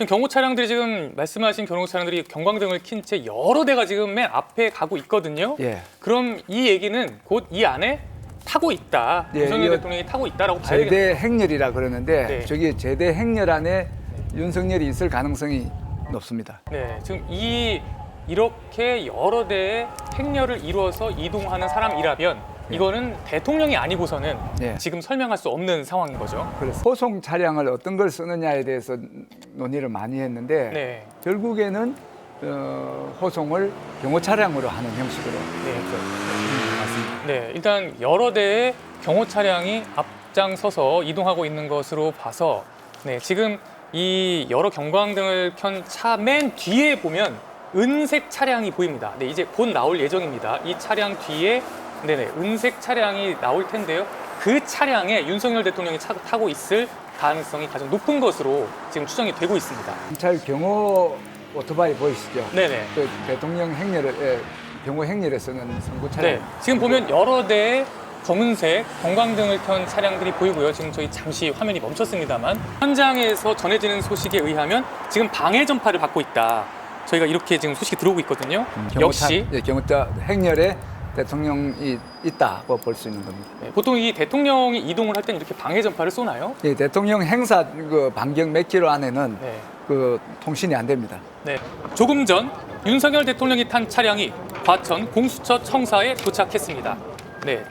지금 경호 차량들이 지금 말씀하신 경호 차량들이 경광등을 킨 채 여러 대가 지금 맨 앞에 가고 있거든요. 예. 그럼 이 얘기는 곧 이 안에 타고 있다. 예, 윤석열 이거 대통령이 타고 있다라고 봐야 되겠네요. 제대 행렬이라 그러는데 네. 저기 제대 행렬 안에 윤석열이 있을 가능성이 높습니다. 네, 지금 이 이렇게 여러 대의 행렬을 이루어서 이동하는 사람이라면 이거는 대통령이 아니고서는 네. 지금 설명할 수 없는 상황인 거죠. 그래서 소송 차량을 어떤 걸 쓰느냐에 대해서 논의를 많이 했는데 네, 결국에는 어, 호송을 경호 차량으로 하는 형식으로 네, 음, 맞습니다. 네. 일단 여러 대의 경호 차량이 앞장서서 이동하고 있는 것으로 봐서 네, 지금 이 여러 경광등을 켠 차 맨 뒤에 보면 은색 차량이 보입니다. 네, 이제 곧 나올 예정입니다. 이 차량 뒤에 네네 은색 차량이 나올 텐데요. 그 차량에 윤석열 대통령이 차, 타고 있을 가능성이 가장 높은 것으로 지금 추정이 되고 있습니다. 경찰 경호 오토바이 보이시죠? 네네. 그 대통령 행렬을 예, 경호 행렬에 쓰는 선구 차량. 네, 지금 보면 여러 대의 검은색 경광등을 켠 차량들이 보이고요. 지금 저희 잠시 화면이 멈췄습니다만 현장에서 전해지는 소식에 의하면 지금 방해 전파를 받고 있다. 저희가 이렇게 지금 소식이 들어오고 있거든요. 경호차, 역시 예, 경호차 행렬에 대통령이 있다고 볼 수 있는 겁니다. 네, 보통 이 대통령이 이동을 할 때는 이렇게 방해 전파를 쏘나요? 예, 대통령 행사 그 반경 몇 킬로 안에는 네. 그 통신이 안 됩니다. 네. 조금 전 윤석열 대통령이 탄 차량이 과천 공수처 청사에 도착했습니다. 네.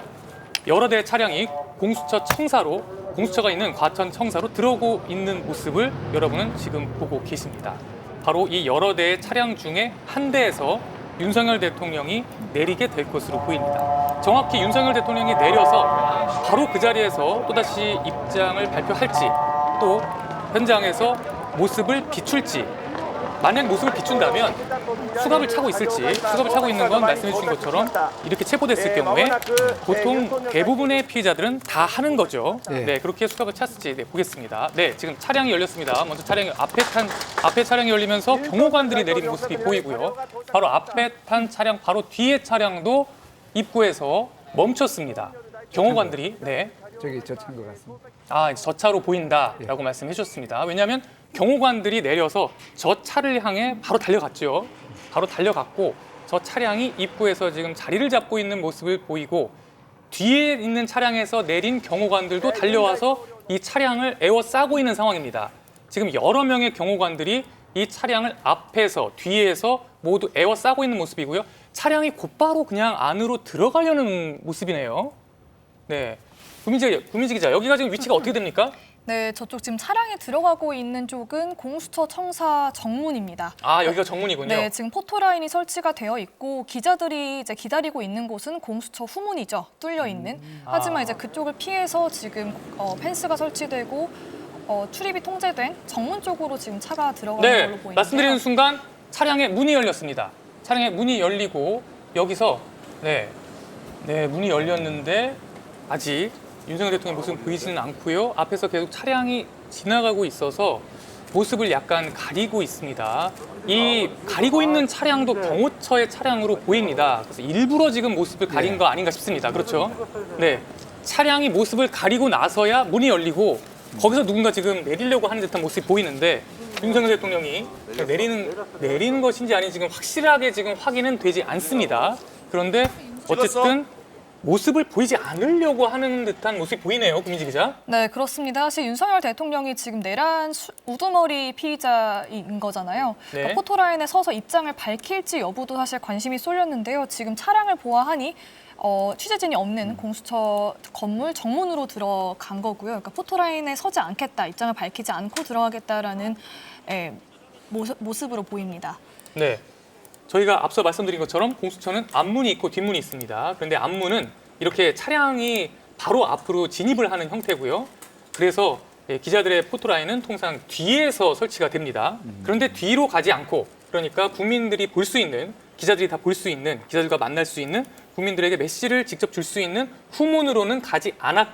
여러 대의 차량이 공수처 청사로 공수처가 있는 과천 청사로 들어오고 있는 모습을 여러분은 지금 보고 계십니다. 바로 이 여러 대의 차량 중에 한 대에서 윤석열 대통령이 내리게 될 것으로 보입니다. 정확히 윤석열 대통령이 내려서 바로 그 자리에서 또다시 입장을 발표할지 또 현장에서 모습을 비출지 만약 모습을 비춘다면 수갑을 차고 있을지 수갑을 차고 있는 건 말씀해 주신 것처럼 이렇게 체포됐을 경우에 보통 대부분의 피해자들은 다 하는 거죠. 네. 네, 그렇게 수갑을 찼을지 네, 보겠습니다. 네, 지금 차량이 열렸습니다. 먼저 차량이 앞에 탄 앞에 차량이 열리면서 경호관들이 내린 모습이 보이고요. 바로 앞에 탄 차량 바로 뒤에 차량도 입구에서 멈췄습니다. 경호관들이 네, 저기 저 차인 것 같습니다. 아, 저 차로 보인다라고 말씀해 주셨습니다. 왜냐하면 경호관들이 내려서 저 차를 향해 바로 달려갔죠. 바로 달려갔고 저 차량이 입구에서 지금 자리를 잡고 있는 모습을 보이고 뒤에 있는 차량에서 내린 경호관들도 달려와서 이 차량을 에워싸고 있는 상황입니다. 지금 여러 명의 경호관들이 이 차량을 앞에서 뒤에서 모두 에워싸고 있는 모습이고요. 차량이 곧바로 그냥 안으로 들어가려는 모습이네요. 네. 구민지, 구민지 기자, 여기가 지금 위치가 어떻게 됩니까? 네, 저쪽 지금 차량이 들어가고 있는 쪽은 공수처 청사 정문입니다. 아, 여기가 정문이군요. 네, 지금 포토라인이 설치가 되어 있고 기자들이 이제 기다리고 있는 곳은 공수처 후문이죠. 뚫려 있는. 하지만 아. 이제 그쪽을 피해서 지금 어, 펜스가 설치되고 어, 출입이 통제된 정문 쪽으로 지금 차가 들어가는 걸로 네, 보이는데요. 말씀드리는 순간 차량의 문이 열렸습니다. 차량의 문이 열리고 여기서 네, 네 문이 열렸는데 아직 윤석열 대통령 모습 보이지는 않고요. 앞에서 계속 차량이 지나가고 있어서 모습을 약간 가리고 있습니다. 이 가리고 있는 차량도 경호처의 차량으로 보입니다. 그래서 일부러 지금 모습을 가린 거 아닌가 싶습니다. 그렇죠? 네, 차량이 모습을 가리고 나서야 문이 열리고 거기서 누군가 지금 내리려고 하는 듯한 모습이 보이는데 윤석열 대통령이 내리는 내리는 것인지 아닌지 지금 확실하게 지금 확인은 되지 않습니다. 그런데 어쨌든 모습을 보이지 않으려고 하는 듯한 모습이 보이네요, 구민지 기자. 네, 그렇습니다. 사실 윤석열 대통령이 지금 내란 수- 우두머리 피의자인 거잖아요. 네. 그러니까 포토라인에 서서 입장을 밝힐지 여부도 사실 관심이 쏠렸는데요. 지금 차량을 보아하니 어, 취재진이 없는 공수처 건물 정문으로 들어간 거고요. 그러니까 포토라인에 서지 않겠다, 입장을 밝히지 않고 들어가겠다라는 예, 모습, 모습으로 보입니다. 네. 저희가 앞서 말씀드린 것처럼 공수처는 앞문이 있고 뒷문이 있습니다. 그런데 앞문은 이렇게 차량이 바로 앞으로 진입을 하는 형태고요. 그래서 예, 기자들의 포토라인은 통상 뒤에서 설치가 됩니다. 그런데 뒤로 가지 않고 그러니까 국민들이 볼 수 있는 기자들이 다 볼 수 있는 기자들과 만날 수 있는 국민들에게 메시지를 직접 줄 수 있는 후문으로는 가지 않았